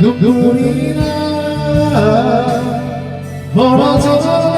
눈물이 나 멀어져